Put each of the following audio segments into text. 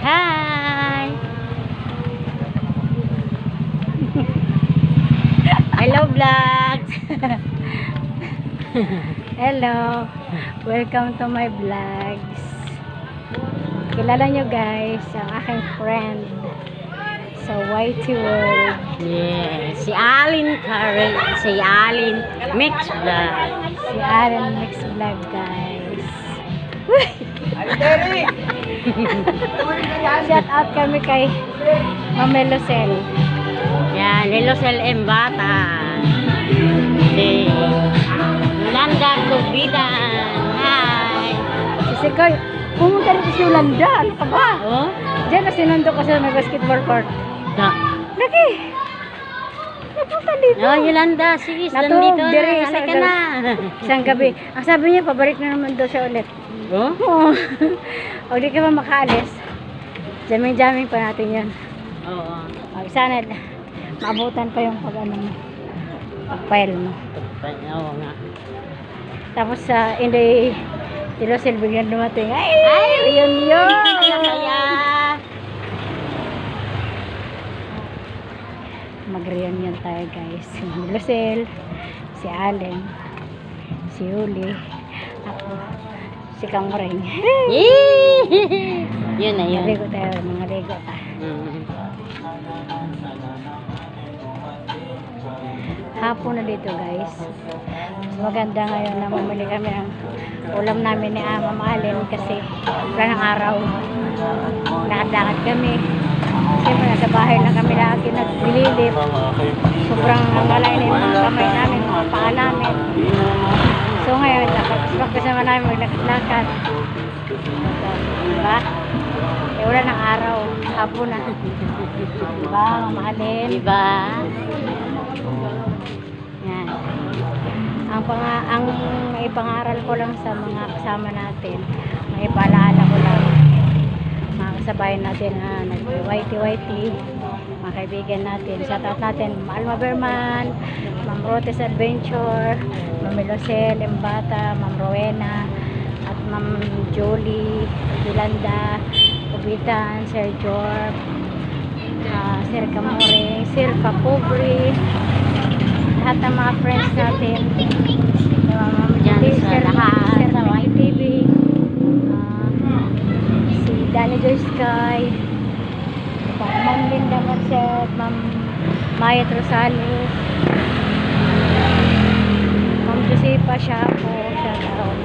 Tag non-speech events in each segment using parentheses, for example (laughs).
Hi! (laughs) Hello vlogs! (laughs) Hello! Welcome to my vlogs. Kilala nyo guys, ang aking friend sa YT World. Yeah, si Alin Karen, si Alin Mix Vlog. Si Aaron Mix Vlog guys. (laughs) Shout out kami kay Mame Lucel. Yan, Lilo Sel Embata. Si Yolanda Cubidan. Hi. Si Koy, pumunta rin si Yolanda. Ano ka ba? Oh, Diyan na sinundo ko sa may basketball court. da. Lagi! Napunta dito. Oh, Yolanda, sige, nandito na. Halika gabi. na. Isang gabi. Ang sabi niya, pabalik na naman daw siya ulit. Oh? Oo. (laughs) o di ka ba makaalis? Jamming-jamming pa natin yan. Oo. O, sana maabutan pa yung pag ano mo. Pag-file mo. Oo nga. Tapos sa uh, hindi Tilo biglang dumating. Ay! Ay! Yun yun! Kaya, Mag-reunion tayo guys. Si Lucel, si Allen, si Uli, ako, si Kamreng. Yee! (laughs) yun na yun. Mga ligo tayo, mga ligo. Mm. Hapon na dito guys. Maganda ngayon na mamili kami ng ulam namin ni Ama Allen kasi wala ng araw. Lakad-lakad kami. Siyempre nasa bahay lang kami lagi naglilip. Sobrang nangalay na yung mga kamay namin, mga paa namin. So ngayon, nakapag kasama namin maglakad-lakad. Diba? Eh, wala ng araw. Hapon na. Diba, Mama Allen? Diba? Yan. Ang pang ang ipangaral ko lang sa mga kasama natin, may ipaalala ko lang mga kasabayan natin na nag-YT-YT, mga kaibigan natin. Shout out natin, Alma Berman, Ma'am Rotes Adventure, Ma'am Melocel, Embata, Ma'am Rowena, at Ma'am Jolie, Yolanda, Kubitan, Sir Jorp, ah, Sir Camore, Sir Papobre, lahat ng mga friends natin. Yung mga Ma'am Dyan Judy, sa Sir- lahat. Sir Mike TV, ah, si Danny Joy Sky, Ma'am Linda Marcet, Ma'am Maya Rosales, Ma'am Josepa Shapo, shout out.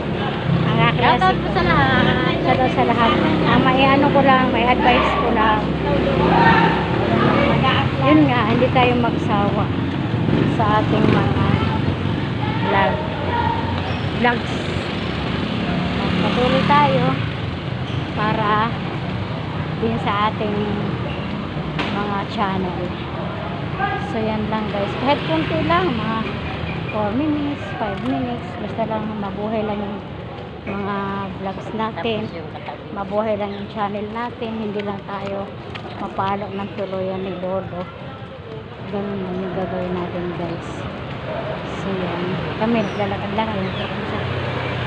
Ang aking Shout out po sa lahat. Sa lahat. Ang may ano ko lang, may advice ko lang. Yun nga, hindi tayo magsawa sa ating mga vlog. Vlogs. Patuloy tayo para din sa ating mga channel. So yan lang guys. Kahit konti lang, mga 4 minutes, 5 minutes, basta lang mabuhay lang yung mga vlogs natin mabuhay lang yung channel natin, hindi lang tayo mapalok ng tuluyan ni Lolo. Ganun lang yung gagawin natin guys. So yan, kami naglalakad lang ayun sa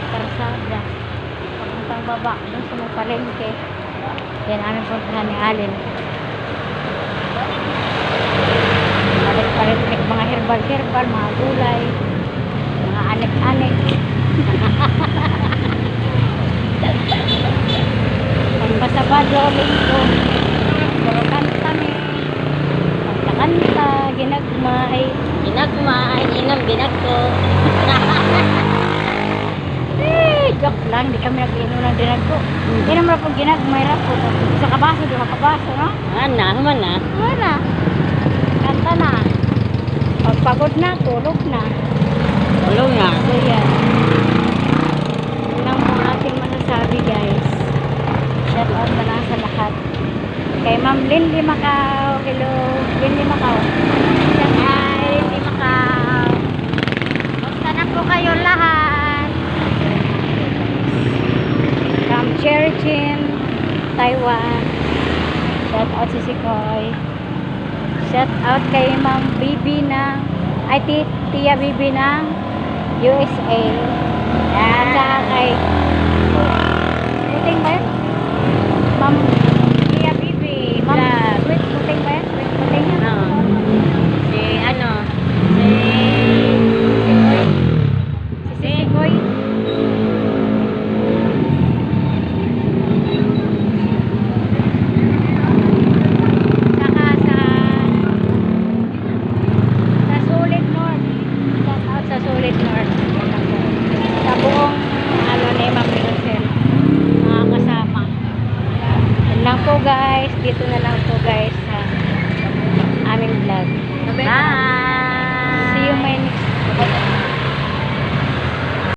karsada. Papuntang baba, dun sa may palengke. Yan aming puntahan ni Alin. Palit-palit mga herbal-herbal, mga gulay, mga anek-anek. (laughs) Pagpasabado, linggo. Puro kanta mi. Kanta-kanta, ginagmay. Ginagmay, inang binagko. (laughs) Eh, joke lang. Di kami nag-inom ng dinagko. Hindi naman po ginagmay ra po. Sa kabaso, di makabaso, no? Ana, man na. Wala. Kanta na. Pagpagod na, tulog na. Tulong nga. So, yan. Yun lang po ating masasabi, guys. Shout out na lang sa lahat. Kay Ma'am Lindy Macau. Hello, Lindy Macau. Shout out, Lindy Macau. Basta na po kayo lahat. From Cherchin, Taiwan. Shout out si Sikoy. Shout out kay Ma'am Bibi ng ay ti- Tia Bibi ng USA. At saka kay lang po guys. Dito na lang po guys sa aming vlog. Bye! See you my next